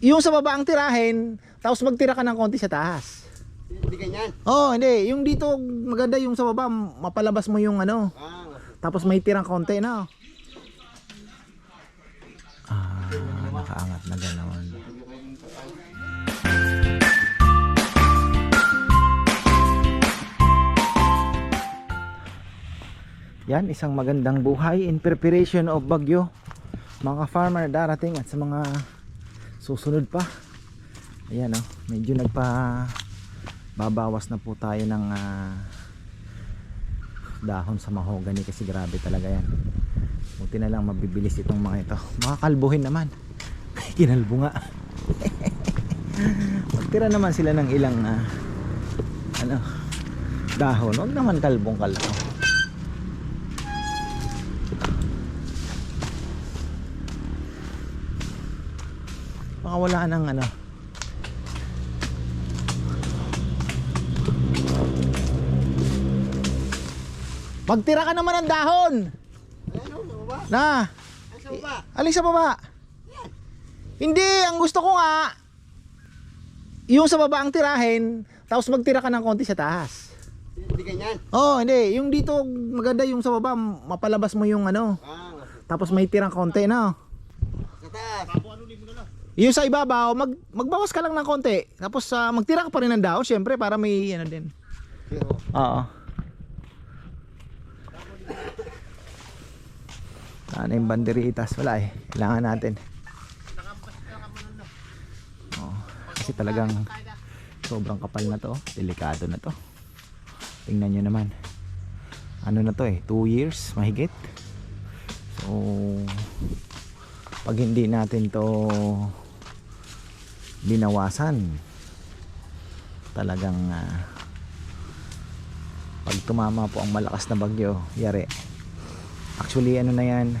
yung sa baba ang tirahin, tapos magtira ka ng konti sa taas. Hindi ganyan. Oh, hindi. Yung dito, maganda yung sa baba, mapalabas mo yung ano. Ah, Tapos may tirang konti na. Ah, nakaangat na gano'n. Yan, isang magandang buhay in preparation of bagyo. Mga farmer darating at sa mga susunod pa. Ayan oh, medyo nagpa babawas na po tayo ng ah, dahon sa mahogany kasi grabe talaga yan. Buti na lang mabibilis itong mga ito. Makakalbuhin naman. Kinalbo nga. Magtira naman sila ng ilang ah, ano dahon. Huwag naman kalbong kalbo baka wala ng ano magtira ka naman ng dahon na Ay, sa baba. Alin sa baba? Hindi, ang gusto ko nga yung sa baba ang tirahin, tapos magtira ka ng konti sa taas. Hindi ganyan. Oh, hindi, yung dito maganda yung sa baba, mapalabas mo yung ano, Ah, tapos may tirang konti na. sa taas. Yung sa ibabaw, mag magbawas ka lang ng konti, tapos ah, magtira ka pa rin ng dahon, syempre para may ano din. Oo. Ano yung banderitas? Wala eh. Kailangan natin. Oo. Kasi talagang sobrang kapal na to. Delikado na to. Tingnan nyo naman. Ano na to eh. 2 years mahigit. So, pag hindi natin to binawasan, talagang ah, pag tumama po ang malakas na bagyo yari. Actually ano na yan?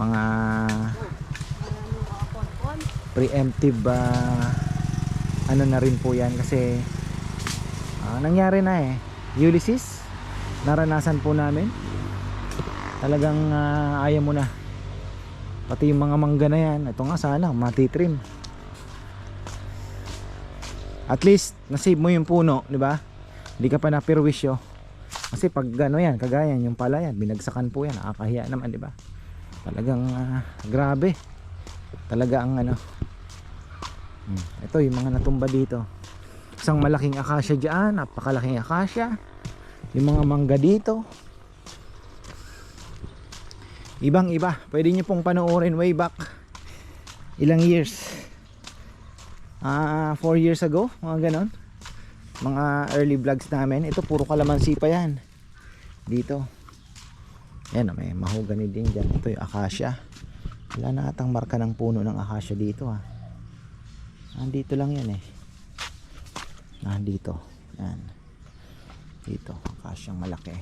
Mga preemptive ah, ano na rin po yan kasi ah, nangyari na eh. Ulysses naranasan po namin. Talagang ah, ayaw mo na pati yung mga mangga na yan ito nga sana matitrim. At least nasave mo yung puno di ba? Hindi ka pa napirwisyo kasi pag gano yan kagaya yung pala yan binagsakan po yan nakakahiya naman di ba? Talagang ah, grabe. Talaga ang ano. Hmm, ito yung mga natumba dito. Isang malaking akasya dyan napakalaking akasya. Yung mga mangga dito ibang iba. Pwede nyo pong panoorin way back. Ilang years? Ah 4 years ago? Mga ganon? Mga early vlogs namin. Ito puro kalamansi pa yan. Dito. Yan oh, may mahogany din dyan. Ito yung akasya wala na atang marka ng puno ng akasya dito ha nandito lang yan eh. Nandito yan. Dito. Akasyang malaki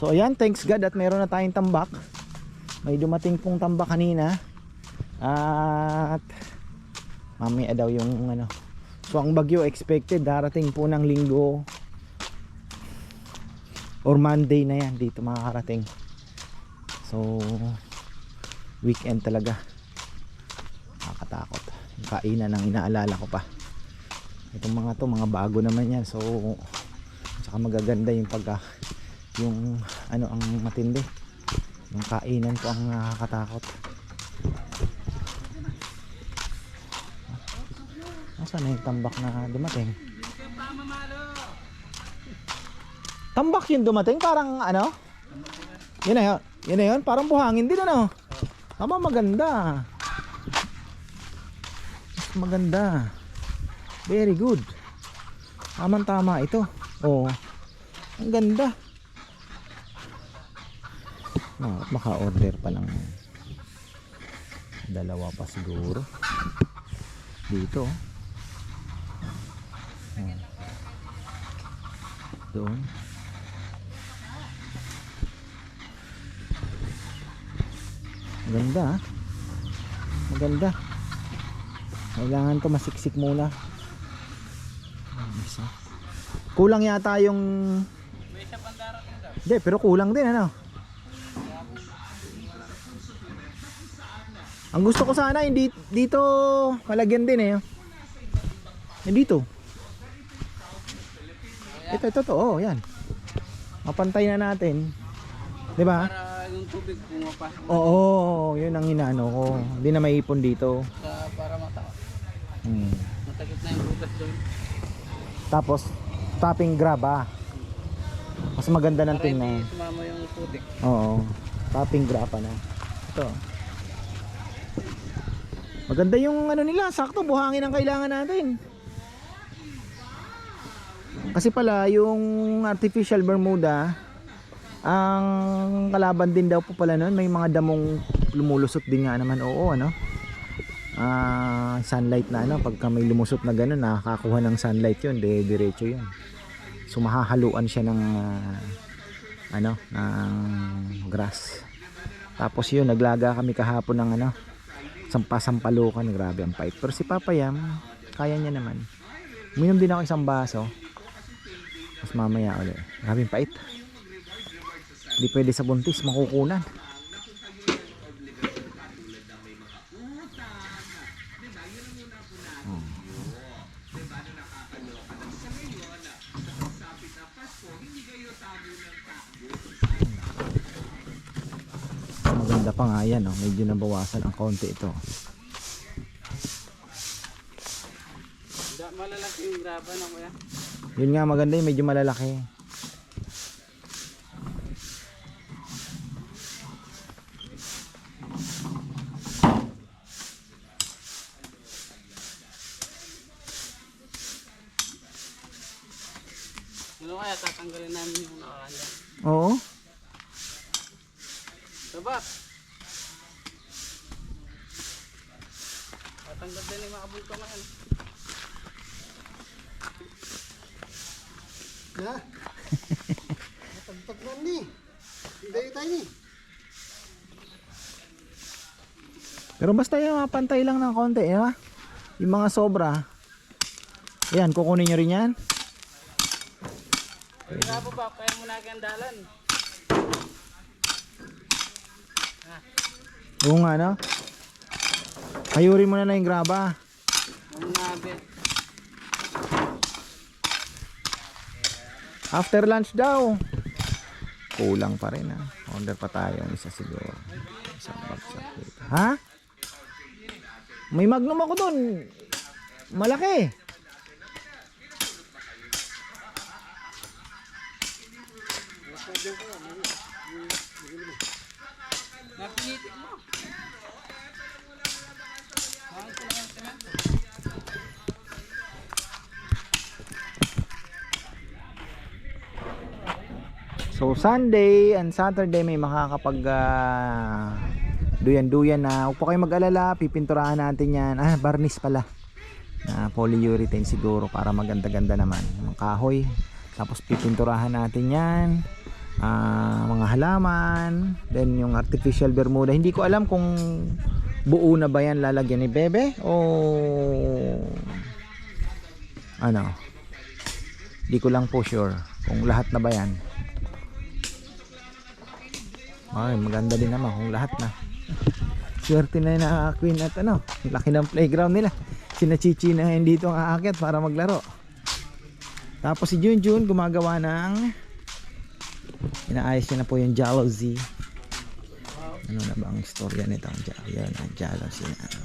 so ayan thanks God at meron na tayong tambak may dumating pong tambak kanina at mamaya daw yung ano So ang bagyo expected darating po ng linggo or Monday na yan dito makakarating. So weekend talaga. Nakakatakot. Kainan ang inaalala ko pa. Itong mga to mga bago naman yan. So saka magaganda yung pagka yung ano ang matindi. Yung kainan ko ang nakakatakot. Nasaan na yung tambak na dumating? Tambak yung dumating? Parang ano? Yun na yun. Yun na yun. Parang buhangin din ano? Tama maganda. Mas maganda. Very good. Tamang tama ito. Oo. Ang ganda. No, maka-order pa lang. Dalawa pa siguro. Dito. oh. Doon. Maganda ah. Maganda. Kailangan ko masiksik muna. Kulang yata yung Hindi, pero kulang din ano. Ang gusto ko sana hindi dito malagyan din eh. Yung dito. Ito ito to, oh, yan. Mapantay na natin. 'Di ba? Para yung tubig pumapa Oo, yun ang inaano ko. Hindi na maipon dito. sa para mata Hmm. matakit na yung butas doon. Tapos topping graba. Mas maganda ng Para hindi tingnan. sumama yung putik. Oo. Topping grapa na. Ito. Maganda yung ano nila, sakto buhangin ang kailangan natin. Kasi pala yung artificial bermuda ang kalaban din daw po pala nun may mga damong lumulusot din nga naman oo ano? Ah sunlight na ano pagka may lumusot na gano'n nakakakuha ng sunlight yun de diretso yun. So siya ng ah, ano ng grass. Tapos yun naglaga kami kahapon ng ano sampasampalukan grabe ang pait. Pero si Papa Yam kaya niya naman. Uminom din ako isang baso. Mas mamaya ulit. Grabe ang pait. Hindi pwede sa buntis makukunan maganda pa nga yan oh. medyo nabawasan ang konti ito malalaki yung graba na kuya. yun nga maganda yung medyo malalaki Ano kaya tatanggalin namin yung nakakanda. oo Baba! Tatanggal din yung mga bulto na yan. Ha? Matagtag na ni. Hindi tayo ni. Pero basta yung mapantay lang ng konti eh, ha? yung mga sobra yan kukunin nyo rin yan Yung graba ba, kaya mo nagandalan. oo nga no kayurin mo na lang yung graba. After lunch daw. Kulang pa rin ha. Order pa tayo isa siguro. Isang bagsak dito. Ha? May magnum ako doon. Malaki. So Sunday and Saturday may makakapag ah, duyan-duyan na. Huwag po kayo mag-alala. Pipinturahan natin yan. Ah, varnish pala. Na polyurethane siguro para maganda-ganda naman. Yung kahoy. Tapos pipinturahan natin yan. Ah, mga halaman. Then yung artificial bermuda. Hindi ko alam kung buo na ba yan lalagyan ni Bebe o ano. Hindi ko lang po sure kung lahat na ba yan. Ay, maganda din naman kung lahat na. Swerte na yun na Queen at ano, laki ng playground nila. Sina Chichi na ngayon dito ang aakyat para maglaro. Tapos si Junjun gumagawa ng inaayos niya na po yung jealousy. Ano na ba ang istorya nito? Yan, ang jealousy na ano.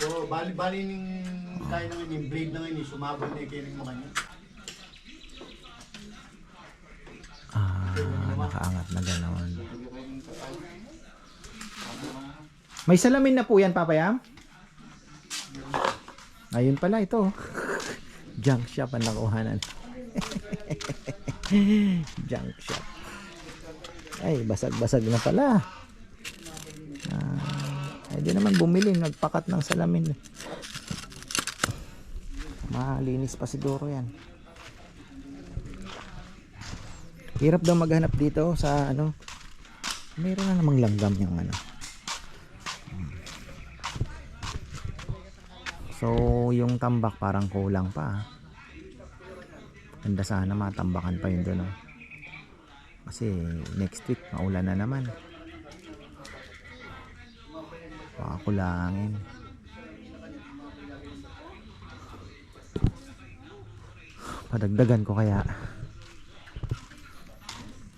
So, bali-bali ning tayo na ngayon, yung blade na ngayon, sumabog na yung kining mo kanya. Ah, nakaangat na gano'n. May salamin na po yan, Papa Yam? Ayun pala ito. Junk shop ang nakuhanan. Junk shop. Ay, basag-basag na pala. Ah, ay di naman bumili, nagpakat ng salamin. Malinis pa siguro yan. Hirap daw maghanap dito sa ano. Meron na namang langgam yung ano. So, yung tambak parang kulang pa. Ganda sana matambakan pa yun doon. Oh. Kasi next week maulan na naman. Pakakulangin. Padagdagan ko kaya.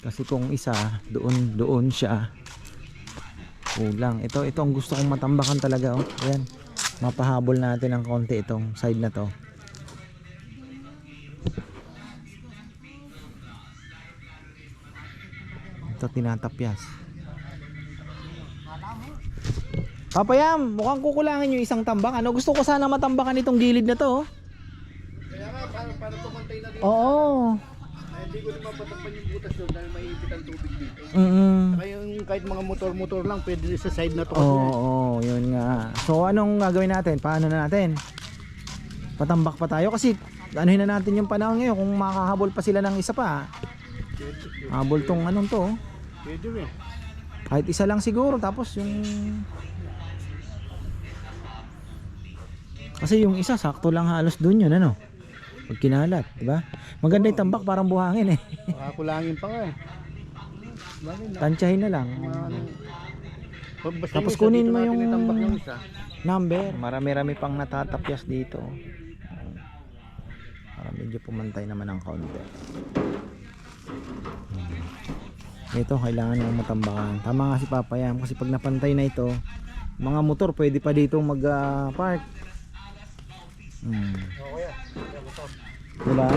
Kasi kung isa, doon doon siya. Kulang. Ito ito ang gusto kong matambakan talaga oh. Ayan. Mapahabol natin ng konti itong side na to. Ito tinatapyas. Papayam, mukhang kukulangin yung isang tambak. Ano gusto ko sana matambakan itong gilid na to. oh. Kaya nga, para, para tumantay na dito. Oo. Hindi ko na mapatakpan yung butas doon dahil maipit ang tubig dito. Mm. Kaya yung kahit mga motor-motor lang, pwede sa side na to. Oo, kasi. oo, yun nga. So anong gagawin natin? Paano na natin? Patambak pa tayo kasi anuhin na natin yung panahon ngayon kung makahabol pa sila ng isa pa. Habol tong anong to. oh. pwede rin. Kahit isa lang siguro tapos yung Kasi yung isa sakto lang halos doon yun ano. Pag kinalat, di ba? Maganda yung tambak parang buhangin eh. Makakulangin pa nga eh. Bakit na? Tansyahin na lang. Ano. Pag basta Tapos isa, kunin dito mo natin yung- itambak yung isa. Number, marami-rami pang natatapyas dito. Para medyo pumantay naman ang kaunti. Hmm. Ito, kailangan mo matambakan. Tama nga si Papa Yam kasi pag napantay na ito, mga motor pwede pa dito mag-park. Hmm. Ah. Diba?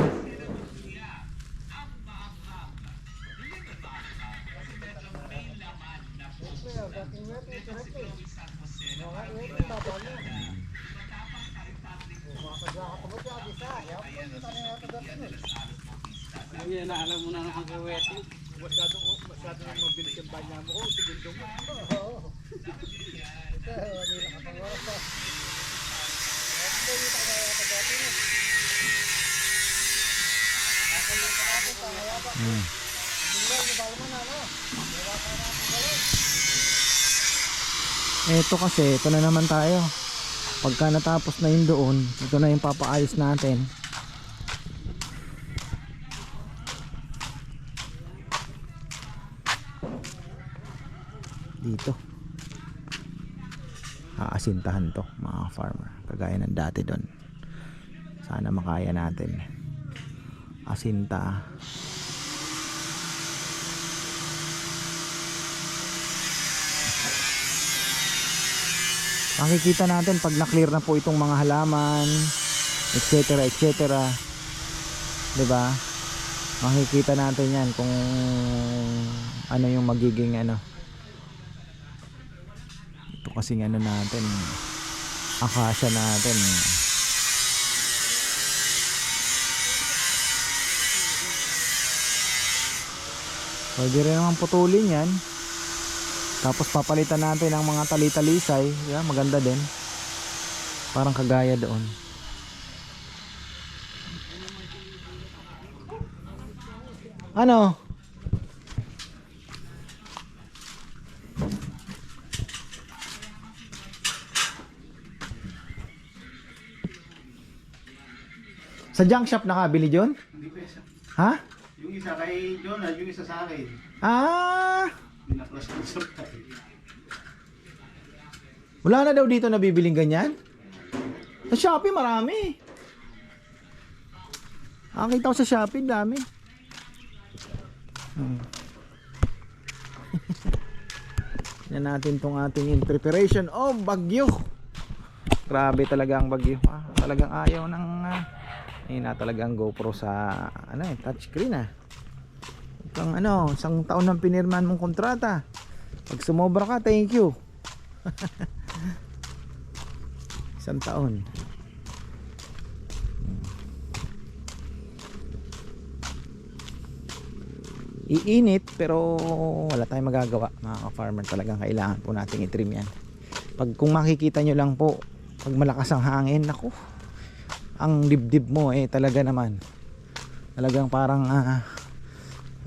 Ay, naalam mo na ang kawete. Masyado, masyado nang mabilis yung banya mo. Oh, segundo mo. Oo. Ito, hindi nakapangwara pa. Ito kasi, ito na naman tayo. Pagka natapos na yun doon, ito na yung papaayos natin. Dito. Aasintahan to, mga farmer. Kagaya ng dati doon. Sana makaya natin. Asinta. makikita natin pag na-clear na po itong mga halaman etc etc ba makikita natin yan kung ano yung magiging ano. Ito kasing ano natin akasya natin pwede rin naman putulin yan tapos papalitan natin ang mga tali-talisay. Yeah, maganda din. Parang kagaya doon. Ano? Sa junk shop nakabili John? Hindi isa. Ha? Yung isa kay Jonah, yung isa sa akin. Ah! Binaklas ko sa. Wala na daw dito nabibiling ganyan? Sa Shopee marami. Nakakita ko sa Shopee dami. Hmm. Yan natin tong ating in preparation of bagyo. Grabe talaga ang bagyo. Ah, talagang ayaw ng uh, eh na talagang GoPro sa ano eh touchscreen ah. Itong ano, isang taon nang pinirman mong kontrata. Pag sumobra ka, thank you. Isang taon. Iinit pero wala tayong magagawa mga ka-farmer talagang kailangan po nating i-trim yan. Pag kung makikita nyo lang po pag malakas ang hangin, naku ang dibdib mo eh talaga naman. Talagang parang ah,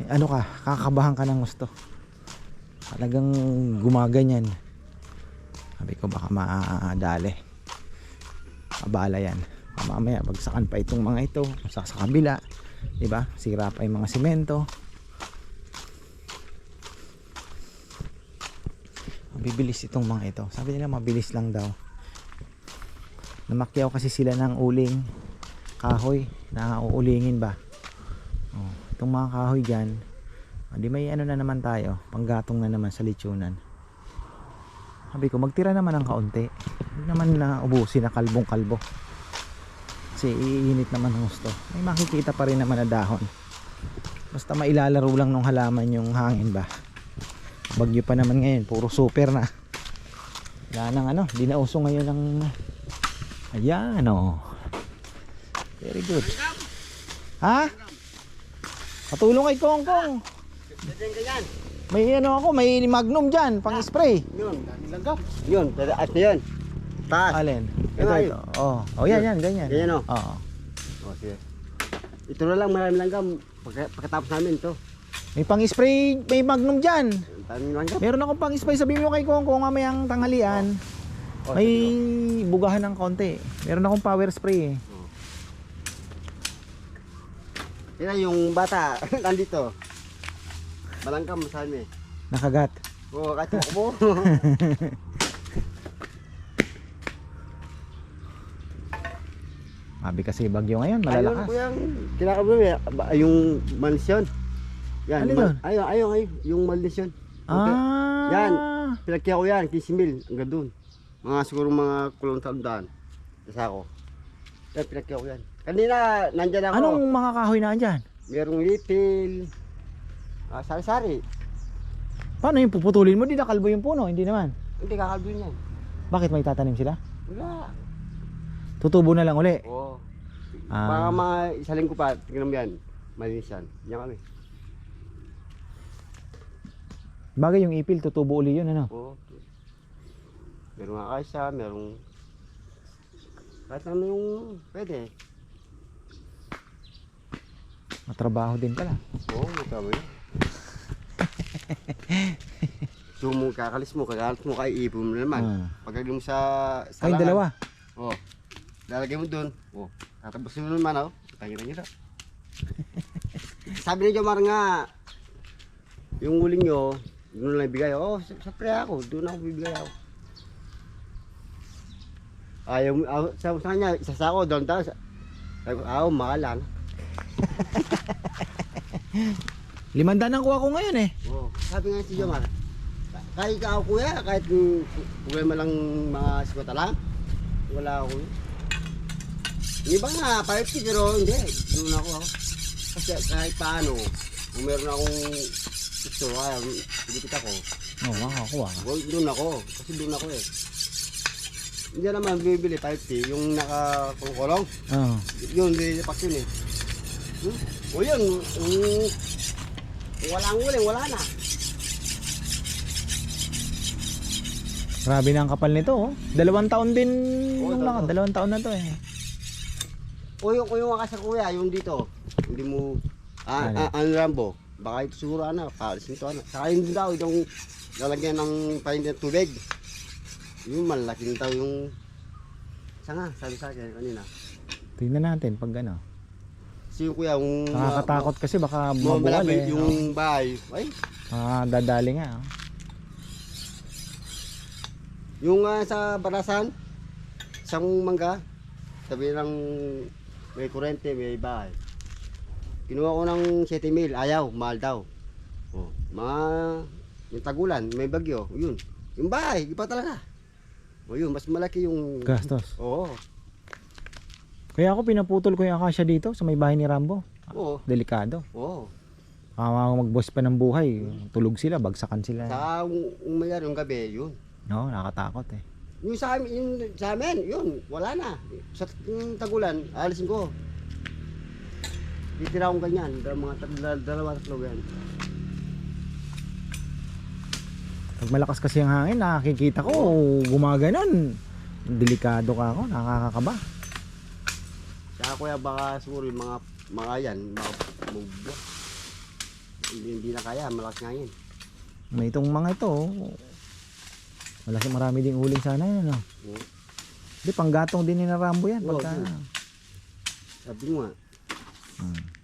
ano ka, kakabahan ka ng gusto. Talagang gumaganyan. Sabi ko baka madali abala yan. Mamaya bagsakan pa itong mga ito. Sa, sa kabila di ba? Sira pa yung mga simento. Bibilis itong mga ito. Sabi nila mabilis lang daw. Namakyaw kasi sila ng uling kahoy na uulingin ba. Oh, itong mga kahoy dyan, hindi may ano na naman tayo, panggatong na naman sa litsunan. Sabi ko, magtira naman ng kaunti. Hindi naman na ubusin na kalbong kalbo. Kasi iinit naman ang gusto. May makikita pa rin naman na dahon. Basta mailalaro lang ng halaman yung hangin ba. Bagyo pa naman ngayon, puro super na. Wala nang ano, di na uso ngayon ng Ayan oh. Very good. Ha? Patulong kay Kong Kong. May ano ako, may magnum dyan, pang spray. Yun. Langgam. Yun. At yun. Taas. Alin? Ito, ito. Oh, oh yan, yan, ganyan. Ganyan, oh. Oo. O, sige. Ito na lang marami langgam. Pagka, pagkatapos namin to. May pang spray, may magnum dyan. Meron akong pang spray, sabihin mo kay Kong Kong mamayang tanghalian. O, May bugahan ng konti. Meron akong power spray eh. Yan yung bata. Nandito. Malanggam sa amin. Nakagat. Oo, kahit ako po. Mabi kasi bagyo ngayon, Ayun malalakas. ko yung kinakababi. Yung mansyon. Yan. Ma- yun? ayun, ayun, ayun. Yung mansyon. Ah. Yan. Pinagkaya ko yan, 15 mil, hanggang doon. Mga siguro mga kulong tandaan. Isa ako. Yan, ko yan. Kanina, nandyan ako. Anong mga kahoy na andyan? Merong lipil. Ah, sari-sari. Paano yung puputulin mo? Di na kalbo yung puno, hindi naman. Hindi, kakalbin yan. Bakit may tatanim sila? Wala. Tutubo na lang uli. Oo. Ah. Baka mga isa linggo pa, tingnan mo yan. Malinis yan. Yan kami. Bagay yung ipil, tutubo uli yun, ano? Oo. Meron mga kaysa, merong... Kahit ano yung pwede. Matrabaho din pala. Oo, oh, magkabo yun. so mo kakalis mo, kakalis mo kay ipon mo naman. Ah. Pagdating mo sa sa Kayong langan, dalawa. Oh. Lalagay mo doon. Oh. Tatapusin mo naman oh. Tangina nyo Sabi ni Jomar nga, yung uling nyo, doon lang ibigay. Oh, sa, sa pre ako, doon ako bibigay ako. Ayaw ah, sabi sa kanya, isa sa ako, doon tayo. Sabi ko, ah, mahal lang. Limandaan ang kuha ko ngayon eh. Oo. Sabi nga si Jomar, kahit ikaw kuya, kahit mm, problema lang mga sikwata lang, wala ako. Yung iba nga, 50 pero hindi, doon ako ako. Kasi kahit paano, kung meron akong gusto, kaya pinipit ako, Oo, oh, makakuha doon ako, kasi doon ako eh. Hindi naman bibili 50, yung nakakulong, Oo. yun, lilipak yun eh. Hmm? O yun, um, kung wala ang uling, wala na. Grabe na ang kapal nito oh. Dalawang taon din Oo, nung dalawa. lakad. Dalawang taon na to eh. O yung, yung sa kuya, yung dito, hindi mo, ah, Ano? ah, ano Rambo, baka ito siguro ano, paalisin to ano. Saka yun din daw, yung lalagyan ng pahinda ng tubig. Yung malaki daw yung, sanga, sabi sa akin kanina. Tingnan natin pag ano. Si yung kuya, yung, Nakakatakot kasi baka mabuwal eh. yung bahay. Ay, Ah, dadali nga. oh. yung ah, sa barasan, isang mangga, sabi ng may kurente, may bahay. Kinuha ko ng 7 mil, ayaw, mahal daw. Oh, mga yung tagulan, may bagyo, yun. Yung bahay, iba talaga. O yun, mas malaki yung... Gastos. Oo, Kaya ako pinaputol ko yung akasya dito sa may bahay ni Rambo. oo, Delikado. oo. Kama mag-boss pa ng buhay, tulog sila, bagsakan sila. Saka yung, yung gabi, yun. No, nakakatakot eh. Yung sa amin, yung sa amin, yun, wala na. Sa yung tagulan, alisin ko. Titira akong ganyan, dal- mga tat- dal- dalawa tatlo ganyan. Pag malakas kasi ang hangin, nakikita ko, gumaganon. Delikado ka ako, nakakakaba. Saka kuya baka siguro yung mga mga yan, mga mugbo. Hindi, hindi na kaya, malakas nga yun. May itong mga ito, oh. malaki marami ding uling sana yan. No? Oo. Di, panggatong din ni na Rambo yan. Oo, Pagka. Sabi mo nga, Hmm.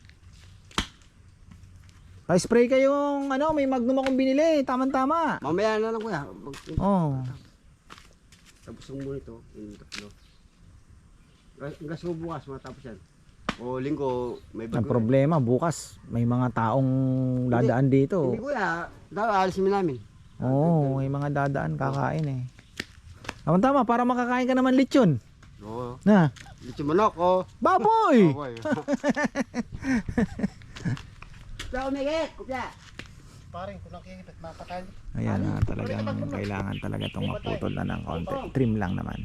Pa-spray kayong ano, may magnum akong binili. Tama-tama. Mamaya na lang kuya. Mag- Oh. Tapos yung muna ito, yung tatlo. Hanggang sa bukas matapos yan. O linggo, may Ang bago. problema, bukas may mga taong dadaan dito. Hindi kuya, daw alisin namin. Oo, may mga dadaan kakain eh. Tama-tama, para makakain ka naman lechon. Oo. Na, Dito manok o. baboy! Okay. Daw umigit, kupya. Paring, kung nakikipit, makakain. Ayan na, talagang kailangan talaga itong maputol na ng konti. Trim lang naman.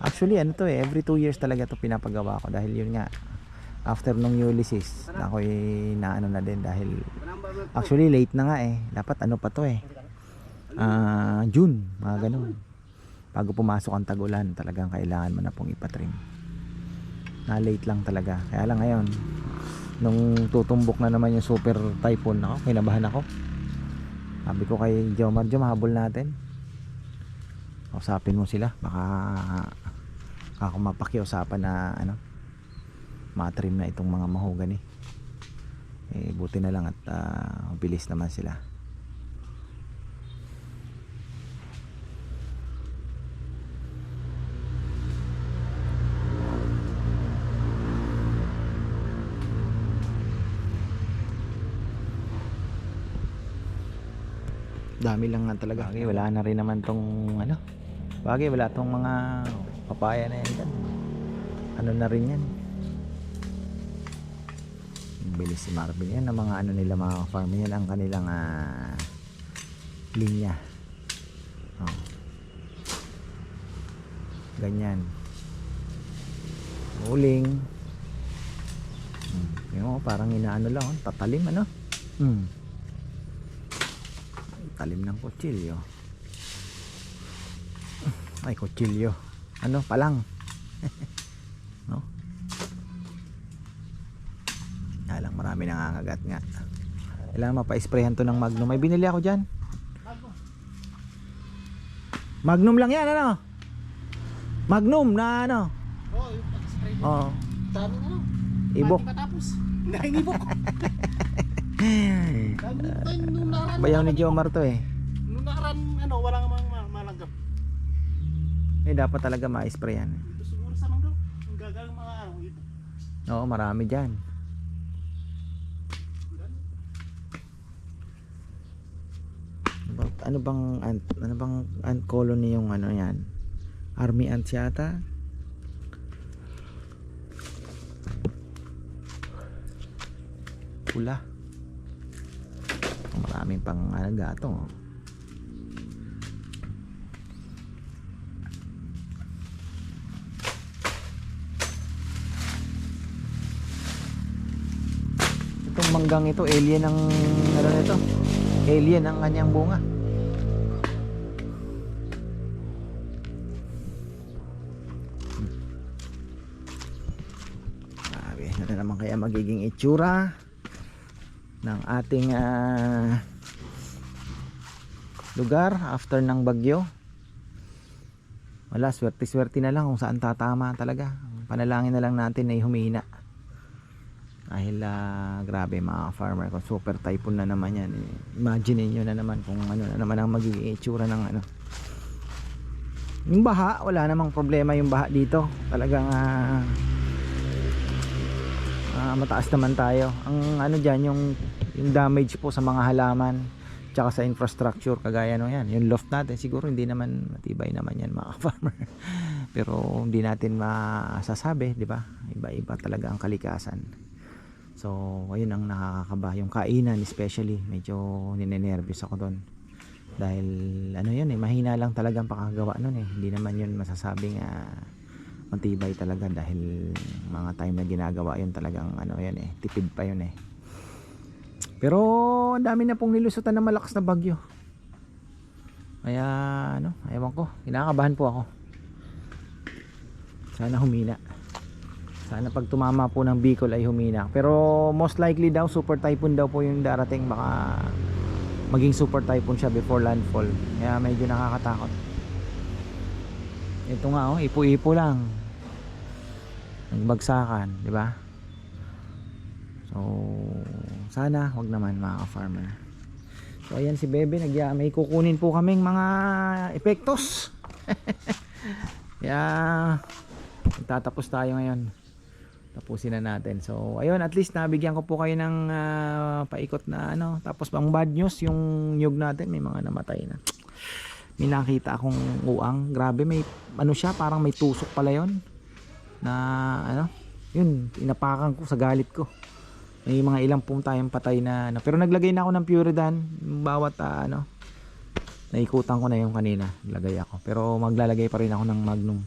Actually, ano to eh, every 2 years talaga to pinapagawa ko dahil yun nga, after nung Ulysses, ako'y naano na din dahil actually late na nga eh. Dapat ano pa to eh. Ah, June, mga ganun. Bago pumasok ang tagulan, talagang kailangan mo na pong ipatrim. Na late lang talaga. Kaya lang ngayon, nung tutumbok na naman yung super typhoon ako, kinabahan ako. Sabi ko kay Jomar, Jom, habol natin. Usapin mo sila. Baka ako mapakiusapan na ano, matrim na itong mga mahogany. Eh, buti na lang at ah, bilis naman sila. Dami lang nga talaga bagay wala na rin naman tong ano bagay wala tong mga papaya na yan dyan. ano na rin yan bilis si Marvin yan ang mga ano nila mga farm yan ang kanilang ah, linya oh. ganyan uling hmm. yun mo parang inaano lang oh. tatalim ano hmm talim ng kutsilyo. Ay kutsilyo. Ano palang. No? Kaya lang marami nangangagat nga. Kailangan mapa-sprayhan to ng magnum. May binili ako dyan. Magnum lang yan ano? Magnum na ano? Pag-spray. oh Dami ano. ibok. Matapos? Nakaraan. bayaw ni Jomar to eh Nung nakaraan, ano, walang mga ma- malanggap. eh dapat talaga ma-sprayan Ito siguro sa manggaw. Ang gagawin mga ano, ibok. Oo, marami dyan. Ano bang, ano bang ant, ano bang ant colony yung ano yan? Army ants yata? Pula. Maraming pang ano, gatong. Oh. Itong manggang ito, alien ang ano nito? Alien ang kanyang bunga. Grabe, ano na naman kaya magiging itsura ng ating ah, lugar after ng bagyo. Wala, swerte-swerte na lang kung saan tatama talaga. Panalangin na lang natin ay humina dahil ah, grabe mga farmer kung super typhoon na naman yan imagine niyo na naman kung ano na naman ang magiging itsura ng ano yung baha wala namang problema yung baha dito talagang ah, ah, mataas naman tayo ang ano dyan yung, yung damage po sa mga halaman tsaka sa infrastructure kagaya no yan yung loft natin siguro hindi naman matibay naman yan mga farmer pero hindi natin masasabi di ba iba iba talaga ang kalikasan So, ayun ang nakakakaba. Yung kainan especially, medyo ninenervous ako doon. Dahil, ano yun eh, mahina lang talagang pakagawa nun eh. Hindi naman yun masasabing ah, matibay talaga dahil mga time na ginagawa yun talagang ano yun eh, tipid pa yun eh. Pero, ang dami na pong nilusutan na malakas na bagyo. Kaya, ano, ewan ko, kinakabahan po ako. Sana humina. Sana pag tumama po ng Bicol ay humina. Pero most likely daw super typhoon daw po yung darating baka maging super typhoon siya before landfall. Kaya medyo nakakatakot. Ito nga oh, ipo-ipo lang. Nagbagsakan, di ba? So sana wag naman mga farmer so ayan si Bebe nagya may kukunin po kaming mga epektos. Kaya tatapos tayo ngayon. Tapusin na natin. So ayun at least nabigyan ko po kayo ng ah, paikot na ano. Tapos ang bad news yung nyug natin may mga namatay na. May nakita akong uang. Grabe may ano siya parang may tusok pala yon na ano yun inapakan ko sa galit ko. May mga ilang pong tayong patay na ano. pero naglagay na ako ng Puridan bawat ah, ano naikutan ko na yung kanina lagay ako. Pero maglalagay pa rin ako ng Magnum.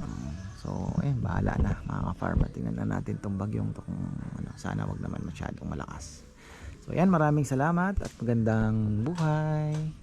Um, so ayun bahala na mga farmer tingnan na natin tong bagyong to kung ano, sana wag naman masyadong malakas. So ayan maraming salamat at magandang buhay